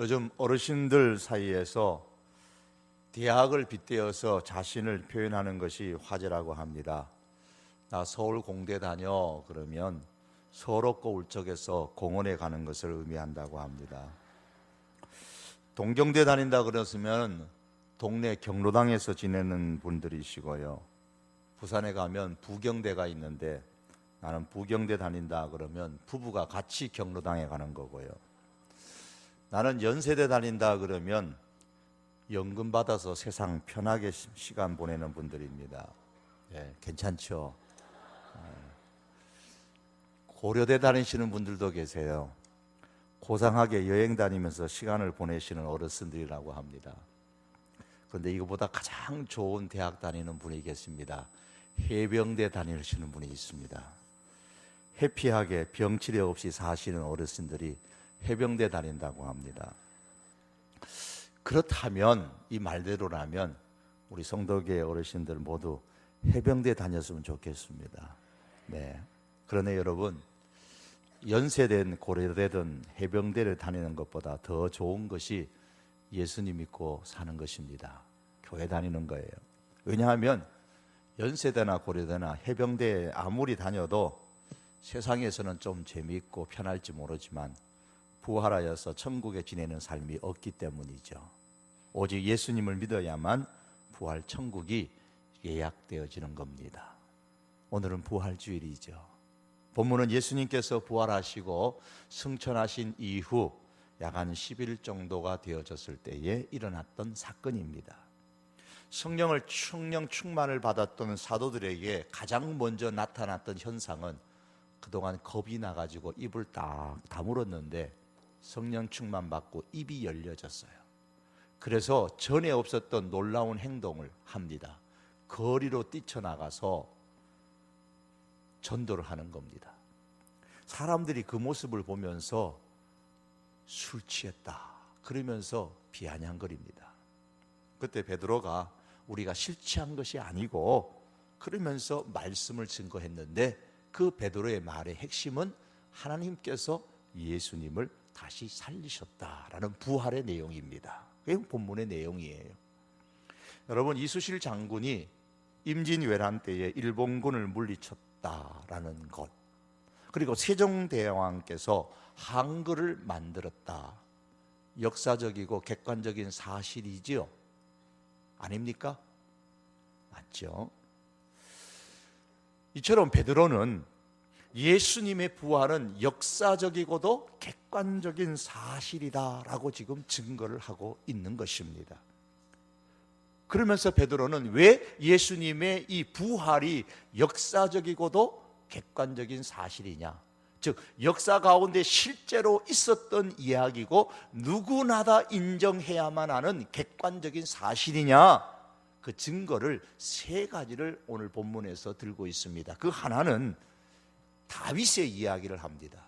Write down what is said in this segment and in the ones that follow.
요즘 어르신들 사이에서 대학을 빗대어서 자신을 표현하는 것이 화제라고 합니다. 나 서울 공대 다녀 그러면 서럽고 울적해서 공원에 가는 것을 의미한다고 합니다. 동경대 다닌다 그랬으면 동네 경로당에서 지내는 분들이시고요. 부산에 가면 부경대가 있는데 나는 부경대 다닌다 그러면 부부가 같이 경로당에 가는 거고요. 나는 연세대 다닌다 그러면 연금 받아서 세상 편하게 시- 시간 보내는 분들입니다. 예, 괜찮죠? 예. 고려대 다니시는 분들도 계세요. 고상하게 여행 다니면서 시간을 보내시는 어르신들이라고 합니다. 그런데 이거보다 가장 좋은 대학 다니는 분이 계십니다. 해병대 다니시는 분이 있습니다. 해피하게 병치레 없이 사시는 어르신들이 해병대 다닌다고 합니다. 그렇다면 이 말대로라면 우리 성덕의 어르신들 모두 해병대 다녔으면 좋겠습니다. 네. 그러네 여러분 연세된 고려되든 해병대를 다니는 것보다 더 좋은 것이 예수님 믿고 사는 것입니다. 교회 다니는 거예요. 왜냐하면 연세대나 고려대나 해병대에 아무리 다녀도 세상에서는 좀 재미있고 편할지 모르지만 부활하여서 천국에 지내는 삶이 없기 때문이죠. 오직 예수님을 믿어야만 부활 천국이 예약되어지는 겁니다. 오늘은 부활 주일이죠. 본문은 예수님께서 부활하시고 승천하신 이후 약 한 10일 정도가 되어졌을 때에 일어났던 사건입니다. 성령을 충령 충만을 받았던 사도들에게 가장 먼저 나타났던 현상은 그동안 겁이 나가지고 입을 딱 다물었는데 성령 충만 받고 입이 열려졌어요. 그래서 전에 없었던 놀라운 행동을 합니다. 거리로 뛰쳐나가서 전도를 하는 겁니다. 사람들이 그 모습을 보면서 술 취했다. 그러면서 비아냥거립니다. 그때 베드로가 우리가 실취한 것이 아니고 그러면서 말씀을 증거했는데 그 베드로의 말의 핵심은 하나님께서 예수님을 다시 살리셨다라는 부활의 내용입니다. 그게 본문의 내용이에요. 여러분 이수실 장군이 임진왜란 때에 일본군을 물리쳤다라는 것 그리고 세종대왕께서 한글을 만들었다. 역사적이고 객관적인 사실이지요. 아닙니까? 맞죠? 이처럼 베드로는 예수님의 부활은 역사적이고도 객관적인 사실이다라고 지금 증거를 하고 있는 것입니다. 그러면서 베드로는 왜 예수님의 이 부활이 역사적이고도 객관적인 사실이냐? 즉 역사 가운데 실제로 있었던 이야기고 누구나 다 인정해야만 하는 객관적인 사실이냐? 그 증거를 세 가지를 오늘 본문에서 들고 있습니다. 그 하나는 다윗의 이야기를 합니다.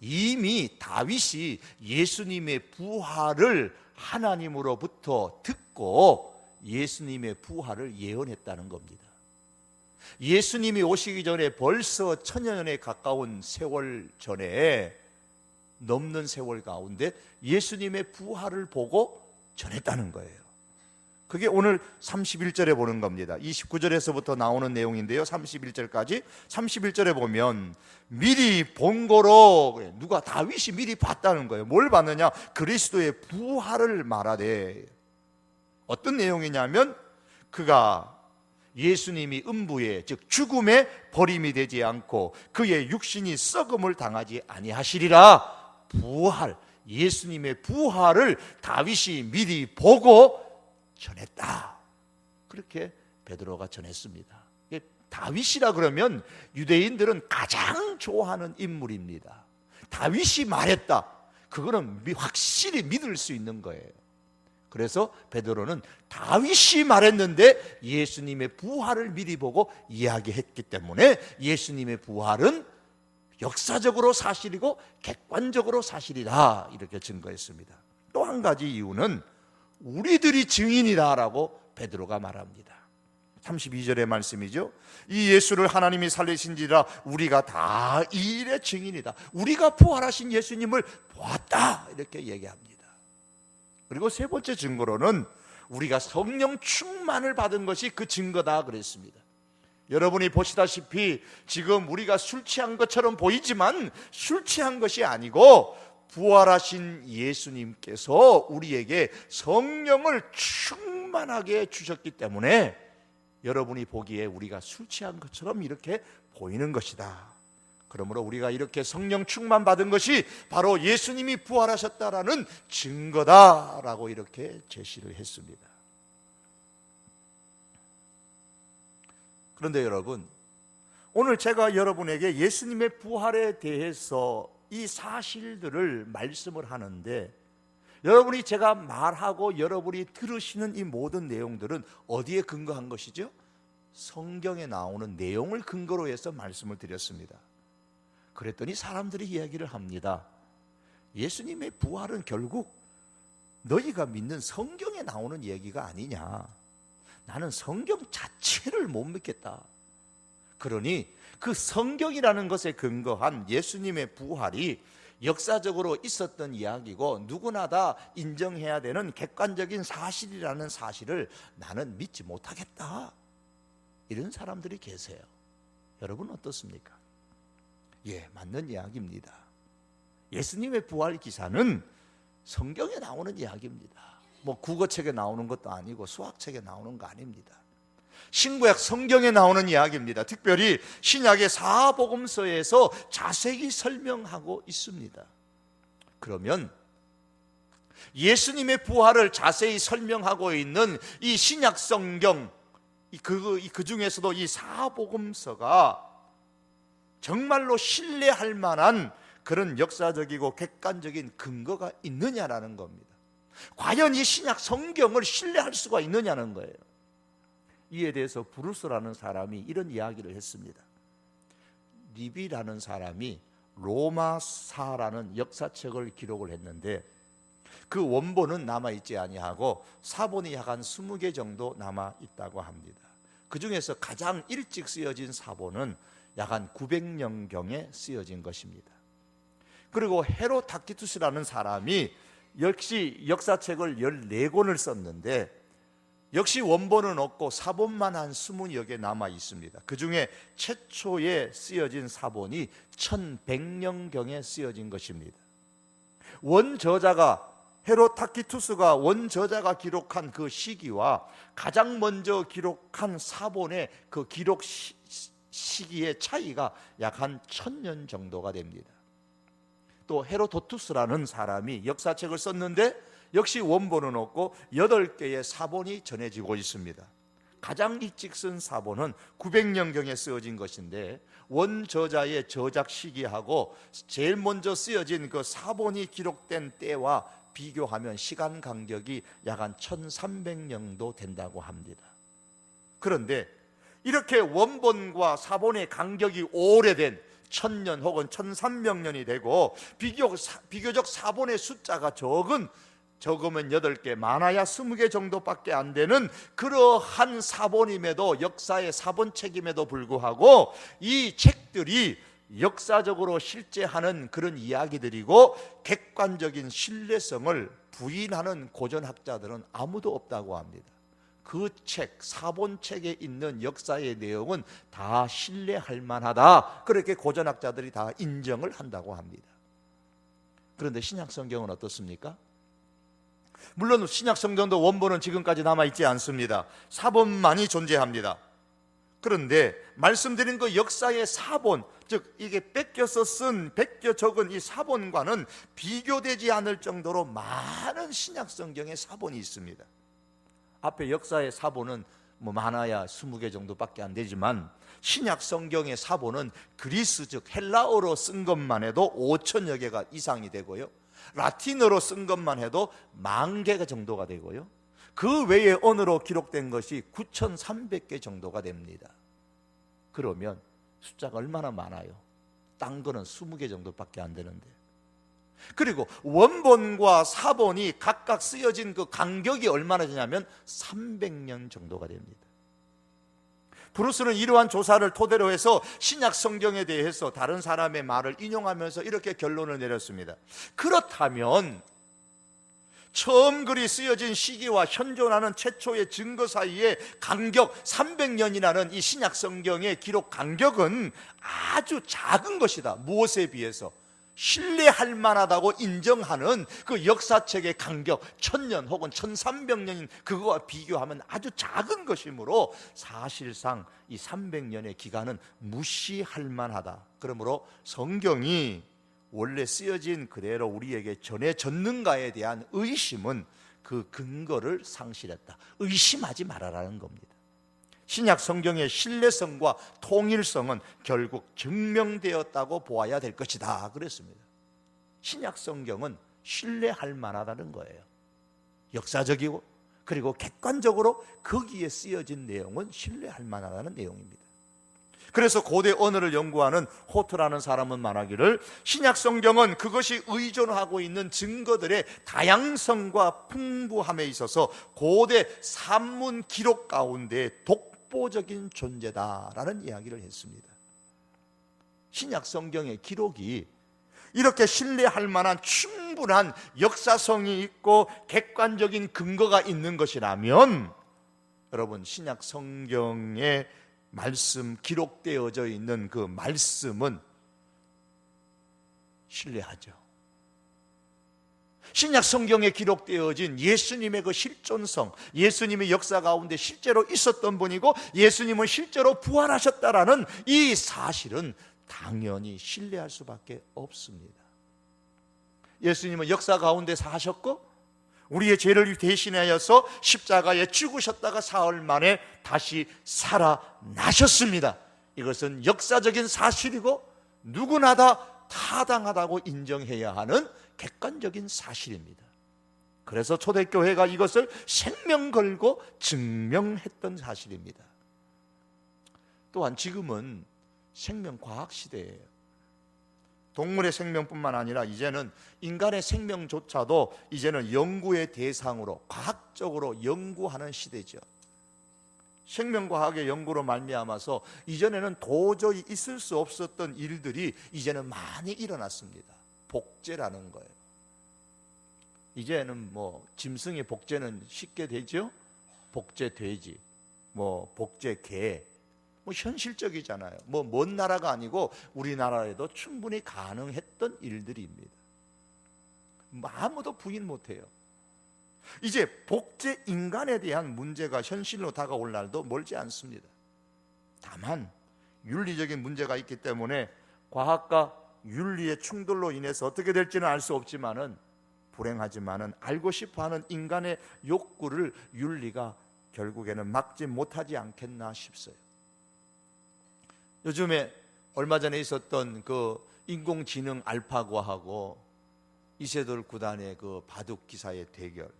이미 다윗이 예수님의 부활을 하나님으로부터 듣고 예수님의 부활을 예언했다는 겁니다. 예수님이 오시기 전에 벌써 천여 년에 가까운 세월 전에 넘는 세월 가운데 예수님의 부활을 보고 전했다는 거예요. 그게 오늘 31절에 보는 겁니다. 29절에서부터 나오는 내용인데요. 31절까지 31절에 보면 미리 본 거로 누가 다윗이 미리 봤다는 거예요. 뭘 봤느냐? 그리스도의 부활을 말하되 어떤 내용이냐면 그가 예수님이 음부에 즉 죽음에 버림이 되지 않고 그의 육신이 썩음을 당하지 아니하시리라 부활 예수님의 부활을 다윗이 미리 보고 전했다. 그렇게 베드로가 전했습니다. 다윗이라 그러면 유대인들은 가장 좋아하는 인물입니다. 다윗이 말했다. 그거는 미- 확실히 믿을 수 있는 거예요. 그래서 베드로는 다윗이 말했는데 예수님의 부활을 미리 보고 이야기했기 때문에 예수님의 부활은 역사적으로 사실이고 객관적으로 사실이다 이렇게 증거했습니다. 또 한 가지 이유는 우리들이 증인이다라고 베드로가 말합니다. 32절의 말씀이죠. 이 예수를 하나님이 살리신지라 우리가 다 이 일의 증인이다. 우리가 부활하신 예수님을 보았다. 이렇게 얘기합니다. 그리고 세 번째 증거로는 우리가 성령 충만을 받은 것이 그 증거다 그랬습니다. 여러분이 보시다시피 지금 우리가 술 취한 것처럼 보이지만 술 취한 것이 아니고 부활하신 예수님께서 우리에게 성령을 충만하게 주셨기 때문에 여러분이 보기에 우리가 술 취한 것처럼 이렇게 보이는 것이다. 그러므로 우리가 이렇게 성령 충만 받은 것이 바로 예수님이 부활하셨다라는 증거다라고 이렇게 제시를 했습니다. 그런데 여러분, 오늘 제가 여러분에게 예수님의 부활에 대해서 이 사실들을 말씀을 하는데 여러분이 제가 말하고 여러분이 들으시는 이 모든 내용들은 어디에 근거한 것이죠? 성경에 나오는 내용을 근거로 해서 말씀을 드렸습니다. 그랬더니 사람들이 이야기를 합니다. 예수님의 부활은 결국 너희가 믿는 성경에 나오는 얘기가 아니냐. 나는 성경 자체를 못 믿겠다. 그러니 그 성경이라는 것에 근거한 예수님의 부활이 역사적으로 있었던 이야기고 누구나 다 인정해야 되는 객관적인 사실이라는 사실을 나는 믿지 못하겠다. 이런 사람들이 계세요. 여러분 어떻습니까? 예, 맞는 이야기입니다. 예수님의 부활 기사는 성경에 나오는 이야기입니다. 뭐 국어책에 나오는 것도 아니고 수학책에 나오는 거 아닙니다. 신구약 성경에 나오는 이야기입니다. 특별히 신약의 사복음서에서 자세히 설명하고 있습니다. 그러면 예수님의 부활을 자세히 설명하고 있는 이 신약 성경 그, 그 중에서도 이 사복음서가 정말로 신뢰할 만한 그런 역사적이고 객관적인 근거가 있느냐라는 겁니다. 과연 이 신약 성경을 신뢰할 수가 있느냐는 거예요. 이에 대해서 브루스라는 사람이 이런 이야기를 했습니다. 리비라는 사람이 로마사라는 역사책을 기록을 했는데 그 원본은 남아 있지 아니하고 사본이 약 한 20개 정도 남아 있다고 합니다. 그 중에서 가장 일찍 쓰여진 사본은 약 한 900년 경에 쓰여진 것입니다. 그리고 헤로타키투스라는 사람이 역시 역사책을 14권을 썼는데 역시 원본은 없고 사본만 한 20여 개 남아 있습니다. 그 중에 최초에 쓰여진 사본이 1100년경에 쓰여진 것입니다. 원저자가 헤로타키투스가 원저자가 기록한 그 시기와 가장 먼저 기록한 사본의 그 기록 시, 시기의 차이가 약 한 천년 정도가 됩니다. 또 헤로도투스라는 사람이 역사책을 썼는데 역시 원본은 없고 여덟 개의 사본이 전해지고 있습니다. 가장 일찍 쓴 사본은 900년경에 쓰여진 것인데 원 저자의 저작 시기하고 제일 먼저 쓰여진 그 사본이 기록된 때와 비교하면 시간 간격이 약 한 1300년도 된다고 합니다. 그런데 이렇게 원본과 사본의 간격이 오래된 천년 혹은 천삼백년이 되고 비교적, 비교적 사본의 숫자가 적은 적으면 여덟 개 많아야 스무 개 정도밖에 안 되는 그러한 사본임에도 역사의 사본책임에도 불구하고 이 책들이 역사적으로 실제하는 그런 이야기들이고 객관적인 신뢰성을 부인하는 고전학자들은 아무도 없다고 합니다. 그 책, 사본책에 있는 역사의 내용은 다 신뢰할 만하다. 그렇게 고전학자들이 다 인정을 한다고 합니다. 그런데 신약 성경은 어떻습니까? 물론 신약 성경도 원본은 지금까지 남아 있지 않습니다. 사본만이 존재합니다. 그런데 말씀드린 그 역사의 사본, 즉 이게 뺏겨서 쓴 뺏겨 적은 이 사본과는 비교되지 않을 정도로 많은 신약 성경의 사본이 있습니다. 앞에 역사의 사본은 뭐 많아야 20개 정도밖에 안 되지만 신약 성경의 사본은 그리스 즉 헬라어로 쓴 것만 해도 5천여 개가 이상이 되고요. 라틴어로 쓴 것만 해도 만 개가 정도가 되고요. 그 외에 언어로 기록된 것이 9,300개 정도가 됩니다. 그러면 숫자가 얼마나 많아요? 딴 거는 20개 정도밖에 안 되는데. 그리고 원본과 사본이 각각 쓰여진 그 간격이 얼마나 되냐면 300년 정도가 됩니다. 브루스는 이러한 조사를 토대로 해서 신약 성경에 대해서 다른 사람의 말을 인용하면서 이렇게 결론을 내렸습니다. 그렇다면 처음 글이 쓰여진 시기와 현존하는 최초의 증거 사이의 간격 300년이라는 이 신약 성경의 기록 간격은 아주 작은 것이다. 무엇에 비해서 신뢰할 만하다고 인정하는 그 역사책의 간격 1000년 혹은 1300년인 그거와 비교하면 아주 작은 것이므로 사실상 이 300년의 기간은 무시할 만하다. 그러므로 성경이 원래 쓰여진 그대로 우리에게 전해졌는가에 대한 의심은 그 근거를 상실했다. 의심하지 말아라는 겁니다. 신약 성경의 신뢰성과 통일성은 결국 증명되었다고 보아야 될 것이다. 그랬습니다. 신약 성경은 신뢰할 만하다는 거예요. 역사적이고 그리고 객관적으로 거기에 쓰여진 내용은 신뢰할 만하다는 내용입니다. 그래서 고대 언어를 연구하는 호트라는 사람은 말하기를 신약 성경은 그것이 의존하고 있는 증거들의 다양성과 풍부함에 있어서 고대 산문 기록 가운데 독 보적인 존재다라는 이야기를 했습니다. 신약 성경의 기록이 이렇게 신뢰할 만한 충분한 역사성이 있고 객관적인 근거가 있는 것이라면 여러분 신약 성경의 말씀 기록되어져 있는 그 말씀은 신뢰하죠. 신약 성경에 기록되어진 예수님의 그 실존성, 예수님의 역사 가운데 실제로 있었던 분이고 예수님은 실제로 부활하셨다라는 이 사실은 당연히 신뢰할 수밖에 없습니다. 예수님은 역사 가운데 사셨고 우리의 죄를 대신하여서 십자가에 죽으셨다가 사흘 만에 다시 살아나셨습니다. 이것은 역사적인 사실이고 누구나 다 타당하다고 인정해야 하는 객관적인 사실입니다. 그래서 초대교회가 이것을 생명 걸고 증명했던 사실입니다. 또한 지금은 생명과학 시대예요. 동물의 생명뿐만 아니라 이제는 인간의 생명조차도 이제는 연구의 대상으로 과학적으로 연구하는 시대죠. 생명과학의 연구로 말미암아서 이전에는 도저히 있을 수 없었던 일들이 이제는 많이 일어났습니다. 복제라는 거예요. 이제는 뭐 짐승의 복제는 쉽게 되죠. 복제 돼지, 뭐 복제 개, 뭐 현실적이잖아요. 뭐 먼 나라가 아니고 우리나라에도 충분히 가능했던 일들입니다. 뭐 아무도 부인 못해요. 이제 복제 인간에 대한 문제가 현실로 다가올 날도 멀지 않습니다. 다만 윤리적인 문제가 있기 때문에 과학과 윤리의 충돌로 인해서 어떻게 될지는 알 수 없지만은 불행하지만은 알고 싶어하는 인간의 욕구를 윤리가 결국에는 막지 못하지 않겠나 싶어요. 요즘에 얼마 전에 있었던 그 인공지능 알파고하고 이세돌 구단의 그 바둑 기사의 대결.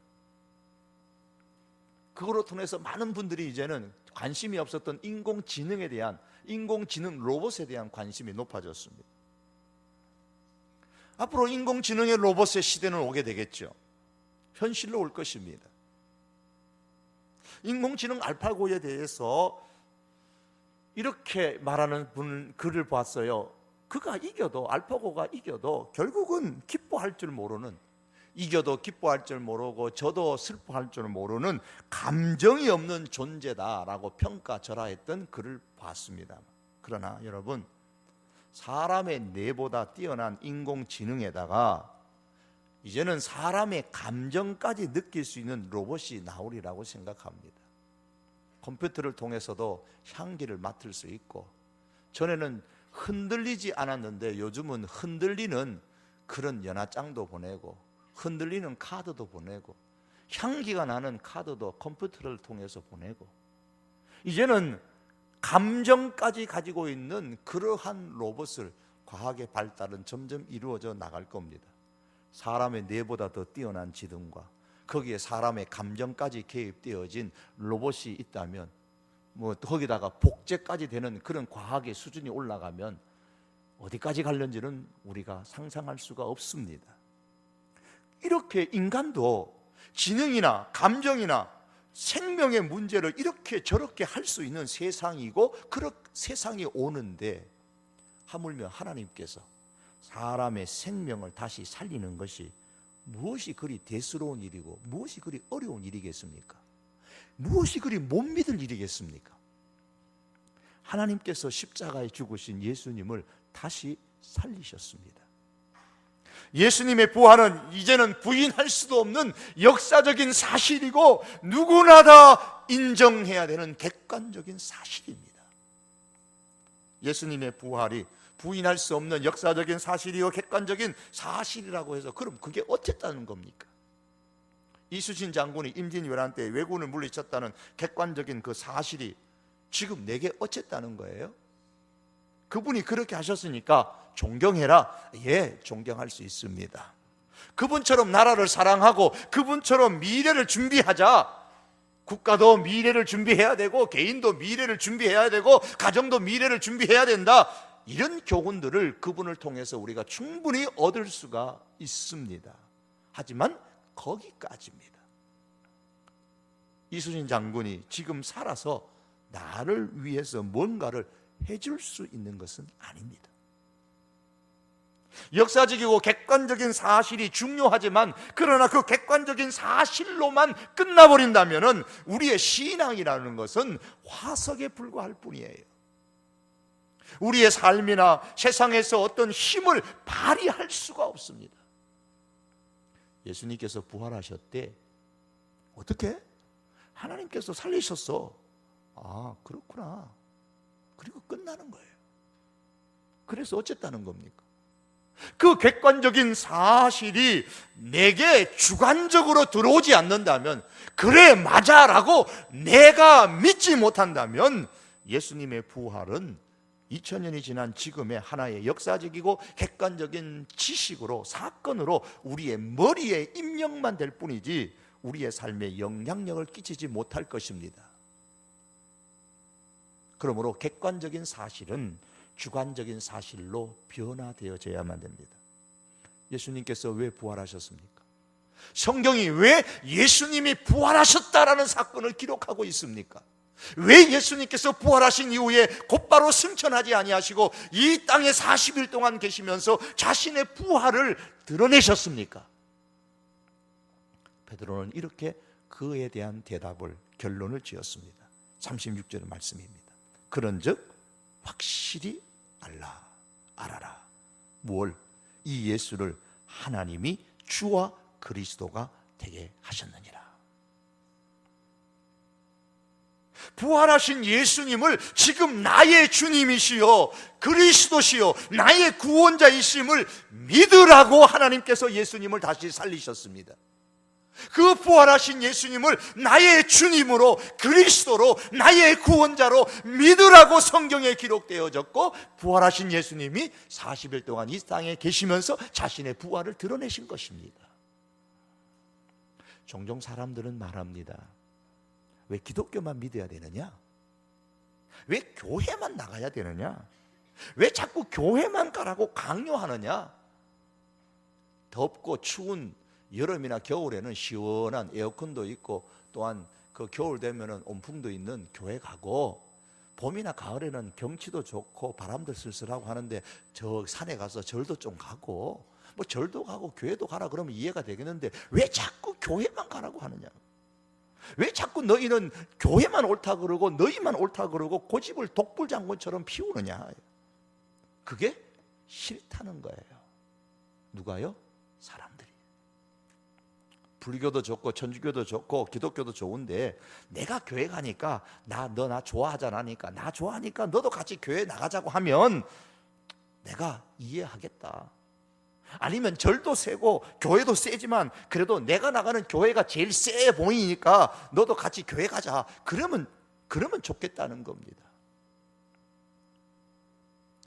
그거로 통해서 많은 분들이 이제는 관심이 없었던 인공지능에 대한 인공지능 로봇에 대한 관심이 높아졌습니다. 앞으로 인공지능의 로봇의 시대는 오게 되겠죠. 현실로 올 것입니다. 인공지능 알파고에 대해서 이렇게 말하는 분 글을 봤어요. 그가 이겨도 알파고가 이겨도 결국은 기뻐할 줄 모르는 이겨도 기뻐할 줄 모르고 저도 슬퍼할 줄 모르는 감정이 없는 존재다라고 평가절하했던 글을 봤습니다. 그러나 여러분 사람의 뇌보다 뛰어난 인공지능에다가 이제는 사람의 감정까지 느낄 수 있는 로봇이 나오리라고 생각합니다. 컴퓨터를 통해서도 향기를 맡을 수 있고 전에는 흔들리지 않았는데 요즘은 흔들리는 그런 연하장도 보내고 흔들리는 카드도 보내고 향기가 나는 카드도 컴퓨터를 통해서 보내고 이제는 감정까지 가지고 있는 그러한 로봇을 과학의 발달은 점점 이루어져 나갈 겁니다. 사람의 뇌보다 더 뛰어난 지능과 거기에 사람의 감정까지 개입되어진 로봇이 있다면 뭐 거기다가 복제까지 되는 그런 과학의 수준이 올라가면 어디까지 갈는지는 우리가 상상할 수가 없습니다. 이렇게 인간도 지능이나 감정이나 생명의 문제를 이렇게 저렇게 할 수 있는 세상이고 그런 세상이 오는데 하물며 하나님께서 사람의 생명을 다시 살리는 것이 무엇이 그리 대수로운 일이고 무엇이 그리 어려운 일이겠습니까? 무엇이 그리 못 믿을 일이겠습니까? 하나님께서 십자가에 죽으신 예수님을 다시 살리셨습니다. 예수님의 부활은 이제는 부인할 수도 없는 역사적인 사실이고 누구나 다 인정해야 되는 객관적인 사실입니다. 예수님의 부활이 부인할 수 없는 역사적인 사실이요 객관적인 사실이라고 해서 그럼 그게 어쨌다는 겁니까? 이수신 장군이 임진왜란 때 왜군을 물리쳤다는 객관적인 그 사실이 지금 내게 어쨌다는 거예요? 그분이 그렇게 하셨으니까 존경해라. 예, 존경할 수 있습니다. 그분처럼 나라를 사랑하고 그분처럼 미래를 준비하자. 국가도 미래를 준비해야 되고 개인도 미래를 준비해야 되고 가정도 미래를 준비해야 된다. 이런 교훈들을 그분을 통해서 우리가 충분히 얻을 수가 있습니다. 하지만 거기까지입니다. 이수진 장군이 지금 살아서 나를 위해서 뭔가를 해줄 수 있는 것은 아닙니다. 역사적이고 객관적인 사실이 중요하지만 그러나 그 객관적인 사실로만 끝나버린다면 우리의 신앙이라는 것은 화석에 불과할 뿐이에요. 우리의 삶이나 세상에서 어떤 힘을 발휘할 수가 없습니다. 예수님께서 부활하셨대. 어떻게? 하나님께서 살리셨어. 아, 그렇구나. 그리고 끝나는 거예요. 그래서 어쨌다는 겁니까? 그 객관적인 사실이 내게 주관적으로 들어오지 않는다면, 그래, 맞아라고 내가 믿지 못한다면, 예수님의 부활은 2000년이 지난 지금의 하나의 역사적이고 객관적인 지식으로, 사건으로 우리의 머리에 입력만 될 뿐이지, 우리의 삶에 영향력을 끼치지 못할 것입니다. 그러므로 객관적인 사실은 주관적인 사실로 변화되어져야만 됩니다. 예수님께서 왜 부활하셨습니까? 성경이 왜 예수님이 부활하셨다라는 사건을 기록하고 있습니까? 왜 예수님께서 부활하신 이후에 곧바로 승천하지 아니하시고 이 땅에 40일 동안 계시면서 자신의 부활을 드러내셨습니까? 베드로는 이렇게 그에 대한 대답을 결론을 지었습니다. 36절의 말씀입니다. 그런즉 확실히 알라 알아라 무엇 이 예수를 하나님이 주와 그리스도가 되게 하셨느니라. 부활하신 예수님을 지금 나의 주님이시요 그리스도시요 나의 구원자이심을 믿으라고 하나님께서 예수님을 다시 살리셨습니다. 그 부활하신 예수님을 나의 주님으로 그리스도로 나의 구원자로 믿으라고 성경에 기록되어졌고 부활하신 예수님이 40일 동안 이 땅에 계시면서 자신의 부활을 드러내신 것입니다. 종종 사람들은 말합니다. 왜 기독교만 믿어야 되느냐? 왜 교회만 나가야 되느냐? 왜 자꾸 교회만 가라고 강요하느냐? 덥고 추운 여름이나 겨울에는 시원한 에어컨도 있고 또한 그 겨울 되면은 온풍도 있는 교회 가고 봄이나 가을에는 경치도 좋고 바람도 쓸쓸하고 하는데 저 산에 가서 절도 좀 가고 뭐 절도 가고 교회도 가라 그러면 이해가 되겠는데 왜 자꾸 교회만 가라고 하느냐? 왜 자꾸 너희는 교회만 옳다 그러고 너희만 옳다 그러고 고집을 독불장군처럼 피우느냐? 그게 싫다는 거예요. 누가요? 사람들이. 불교도 좋고 천주교도 좋고 기독교도 좋은데 내가 교회 가니까 나 너 나 좋아하잖아니까 나 좋아하니까 너도 같이 교회 나가자고 하면 내가 이해하겠다. 아니면 절도 세고 교회도 세지만 그래도 내가 나가는 교회가 제일 세 보이니까 너도 같이 교회 가자. 그러면 그러면 좋겠다는 겁니다.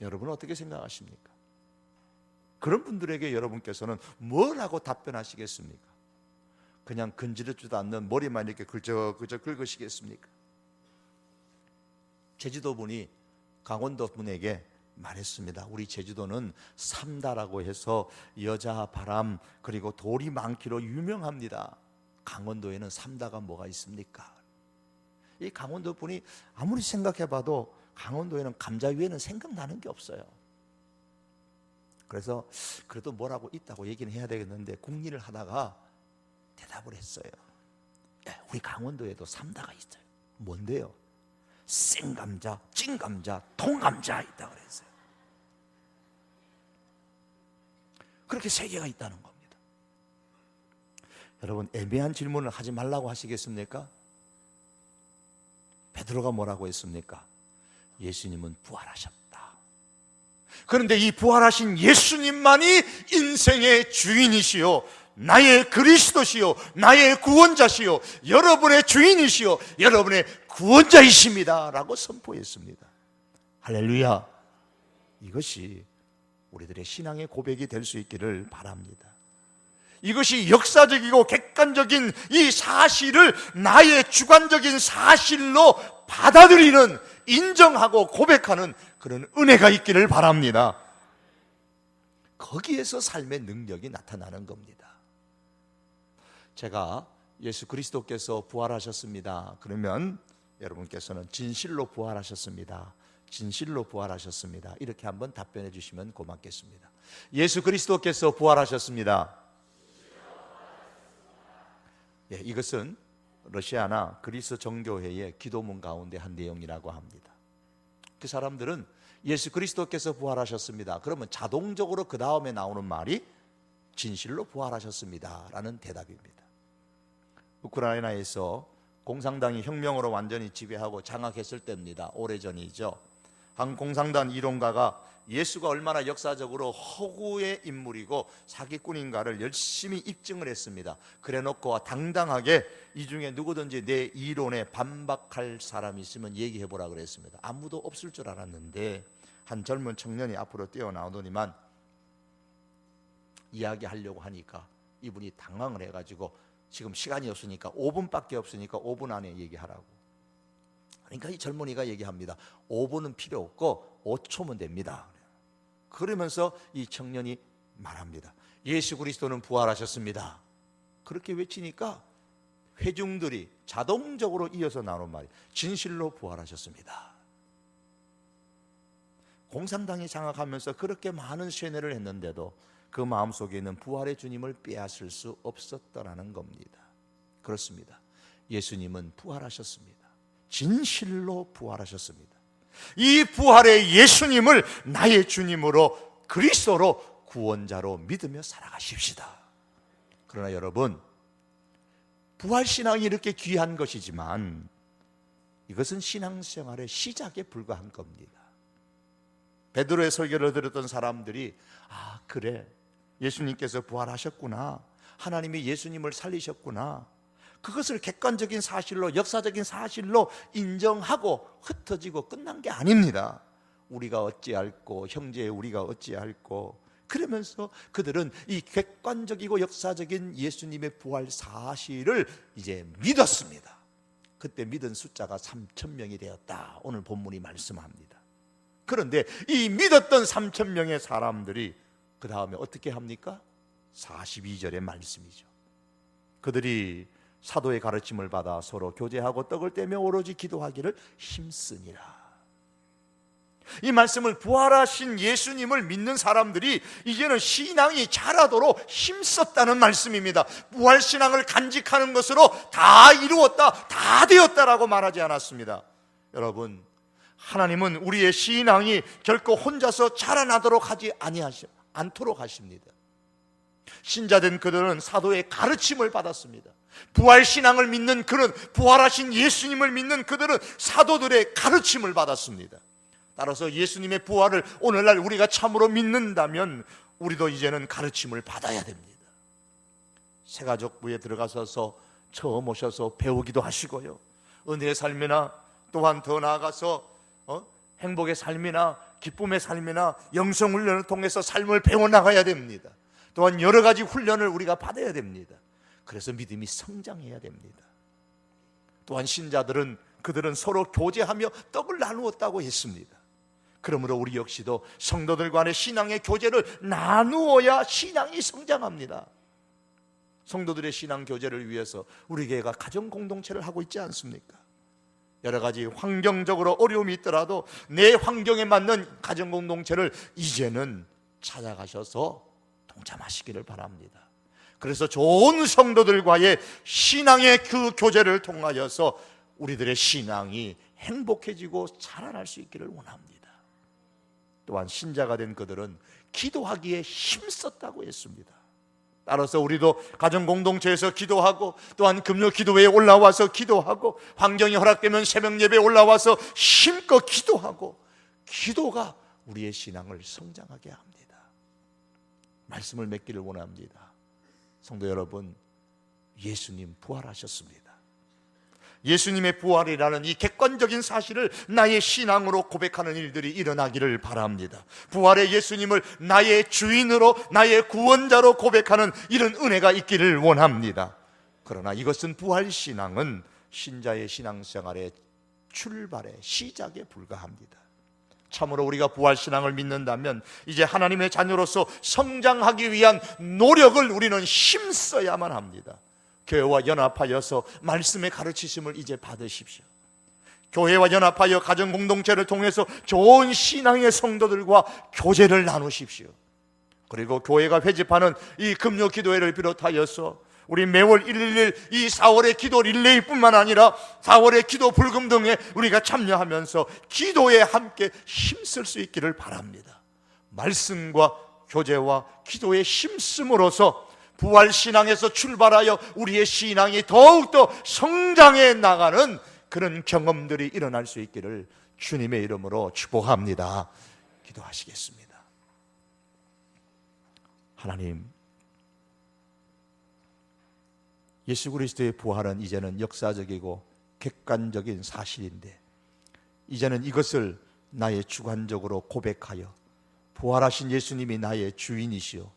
여러분 어떻게 생각하십니까? 그런 분들에게 여러분께서는 뭐라고 답변하시겠습니까? 그냥 건지르지도 않는 머리만 이렇게 긁적긁적 긁으시겠습니까? 제주도 분이 강원도 분에게 말했습니다. 우리 제주도는 삼다라고 해서 여자 바람 그리고 돌이 많기로 유명합니다. 강원도에는 삼다가 뭐가 있습니까? 이 강원도 분이 아무리 생각해봐도 강원도에는 감자 위에는 생각나는 게 없어요. 그래서 그래도 뭐라고 있다고 얘기는 해야 되겠는데 궁리를 하다가 대답을 했어요. 예, 우리 강원도에도 삼다가 있어요. 뭔데요? 생감자, 찐감자, 통감자 있다 그랬어요. 그렇게 세 개가 있다는 겁니다. 여러분 애매한 질문을 하지 말라고 하시겠습니까? 베드로가 뭐라고 했습니까? 예수님은 부활하셨다. 그런데 이 부활하신 예수님만이 인생의 주인이시요 나의 그리스도시요 나의 구원자시요 여러분의 주인이시요 여러분의 구원자이십니다 라고 선포했습니다. 할렐루야. 이것이 우리들의 신앙의 고백이 될 수 있기를 바랍니다. 이것이 역사적이고 객관적인 이 사실을 나의 주관적인 사실로 받아들이는 인정하고 고백하는 그런 은혜가 있기를 바랍니다. 거기에서 삶의 능력이 나타나는 겁니다. 제가 예수 그리스도께서 부활하셨습니다. 그러면 여러분께서는 진실로 부활하셨습니다. 진실로 부활하셨습니다. 이렇게 한번 답변해 주시면 고맙겠습니다. 예수 그리스도께서 부활하셨습니다. 예, 이것은 러시아나 그리스 정교회의 기도문 가운데 한 내용이라고 합니다. 그 사람들은 예수 그리스도께서 부활하셨습니다. 그러면 자동적으로 그 다음에 나오는 말이 진실로 부활하셨습니다 라는 대답입니다. 우크라이나에서 공산당이 혁명으로 완전히 지배하고 장악했을 때입니다. 오래전이죠. 한 공산당 이론가가 예수가 얼마나 역사적으로 허구의 인물이고 사기꾼인가를 열심히 입증을 했습니다. 그래 놓고 당당하게 이 중에 누구든지 내 이론에 반박할 사람이 있으면 얘기해 보라 그랬습니다. 아무도 없을 줄 알았는데 한 젊은 청년이 앞으로 뛰어나오더니만 이야기하려고 하니까 이분이 당황을 해가지고 지금 시간이 없으니까 5분밖에 없으니까 5분 안에 얘기하라고. 그러니까 이 젊은이가 얘기합니다. 5분은 필요 없고 5초면 됩니다. 그러면서 이 청년이 말합니다. 예수 그리스도는 부활하셨습니다. 그렇게 외치니까 회중들이 자동적으로 이어서 나오는 말이 진실로 부활하셨습니다. 공산당이 장악하면서 그렇게 많은 쇠뇌를 했는데도 그 마음속에 있는 부활의 주님을 빼앗을 수 없었더라는 겁니다. 그렇습니다. 예수님은 부활하셨습니다. 진실로 부활하셨습니다. 이 부활의 예수님을 나의 주님으로 그리스도로 구원자로 믿으며 살아가십시다. 그러나 여러분, 부활 신앙이 이렇게 귀한 것이지만 이것은 신앙생활의 시작에 불과한 겁니다. 베드로의 설교를 들었던 사람들이 아, 그래. 예수님께서 부활하셨구나. 하나님이 예수님을 살리셨구나. 그것을 객관적인 사실로 역사적인 사실로 인정하고 흩어지고 끝난 게 아닙니다. 우리가 어찌할꼬 형제 우리가 어찌할꼬 그러면서 그들은 이 객관적이고 역사적인 예수님의 부활 사실을 이제 믿었습니다. 그때 믿은 숫자가 3천 명이 되었다. 오늘 본문이 말씀합니다. 그런데 이 믿었던 3천 명의 사람들이 그 다음에 어떻게 합니까? 42절의 말씀이죠. 그들이 사도의 가르침을 받아 서로 교제하고 떡을 떼며 오로지 기도하기를 힘쓰니라. 이 말씀을 부활하신 예수님을 믿는 사람들이 이제는 신앙이 자라도록 힘썼다는 말씀입니다. 부활 신앙을 간직하는 것으로 다 이루었다, 다 되었다라고 말하지 않았습니다. 여러분, 하나님은 우리의 신앙이 결코 혼자서 자라나도록 하지 않도록 하십니다. 신자된 그들은 사도의 가르침을 받았습니다. 부활 신앙을 믿는 그런 부활하신 예수님을 믿는 그들은 사도들의 가르침을 받았습니다. 따라서 예수님의 부활을 오늘날 우리가 참으로 믿는다면 우리도 이제는 가르침을 받아야 됩니다. 새가족부에 들어가셔서 처음 오셔서 배우기도 하시고요. 은혜의 삶이나 또한 더 나아가서 어? 행복의 삶이나 기쁨의 삶이나 영성 훈련을 통해서 삶을 배워 나가야 됩니다. 또한 여러 가지 훈련을 우리가 받아야 됩니다. 그래서 믿음이 성장해야 됩니다. 또한 신자들은 그들은 서로 교제하며 떡을 나누었다고 했습니다. 그러므로 우리 역시도 성도들 간의 신앙의 교제를 나누어야 신앙이 성장합니다. 성도들의 신앙 교제를 위해서 우리 교회가 가정 공동체를 하고 있지 않습니까? 여러 가지 환경적으로 어려움이 있더라도 내 환경에 맞는 가정 공동체를 이제는 찾아가셔서 동참하시기를 바랍니다. 그래서 좋은 성도들과의 신앙의 그 교제를 통하여서 우리들의 신앙이 행복해지고 자라날 수 있기를 원합니다. 또한 신자가 된 그들은 기도하기에 힘썼다고 했습니다. 따라서 우리도 가정 공동체에서 기도하고 또한 금요 기도회에 올라와서 기도하고 환경이 허락되면 새벽 예배에 올라와서 힘껏 기도하고 기도가 우리의 신앙을 성장하게 합니다. 말씀을 맺기를 원합니다. 성도 여러분, 예수님 부활하셨습니다. 예수님의 부활이라는 이 객관적인 사실을 나의 신앙으로 고백하는 일들이 일어나기를 바랍니다. 부활의 예수님을 나의 주인으로, 나의 구원자로 고백하는 이런 은혜가 있기를 원합니다. 그러나 이것은 부활 신앙은 신자의 신앙생활의 출발의 시작에 불과합니다. 참으로 우리가 부활 신앙을 믿는다면 이제 하나님의 자녀로서 성장하기 위한 노력을 우리는 힘써야만 합니다. 교회와 연합하여서 말씀의 가르치심을 이제 받으십시오. 교회와 연합하여 가정 공동체를 통해서 좋은 신앙의 성도들과 교제를 나누십시오. 그리고 교회가 회집하는 이 금요 기도회를 비롯하여서 우리 매월 111 이 4월의 기도 릴레이뿐만 아니라 4월의 기도 불금 등에 우리가 참여하면서 기도에 함께 힘쓸 수 있기를 바랍니다. 말씀과 교제와 기도에 힘씀으로써 부활 신앙에서 출발하여 우리의 신앙이 더욱더 성장해 나가는 그런 경험들이 일어날 수 있기를 주님의 이름으로 축복합니다. 기도하시겠습니다. 하나님, 예수 그리스도의 부활은 이제는 역사적이고 객관적인 사실인데 이제는 이것을 나의 주관적으로 고백하여 부활하신 예수님이 나의 주인이시요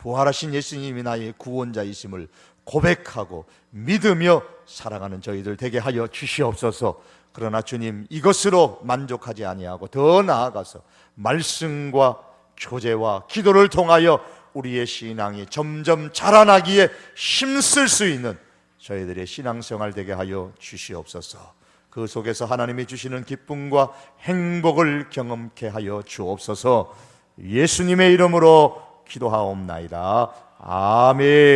부활하신 예수님이 나의 구원자이심을 고백하고 믿으며 살아가는 저희들 되게 하여 주시옵소서. 그러나 주님 이것으로 만족하지 아니하고 더 나아가서 말씀과 교제와 기도를 통하여 우리의 신앙이 점점 자라나기에 힘쓸 수 있는 저희들의 신앙생활 되게 하여 주시옵소서. 그 속에서 하나님이 주시는 기쁨과 행복을 경험케 하여 주옵소서. 예수님의 이름으로 기도하옵나이다. 아멘.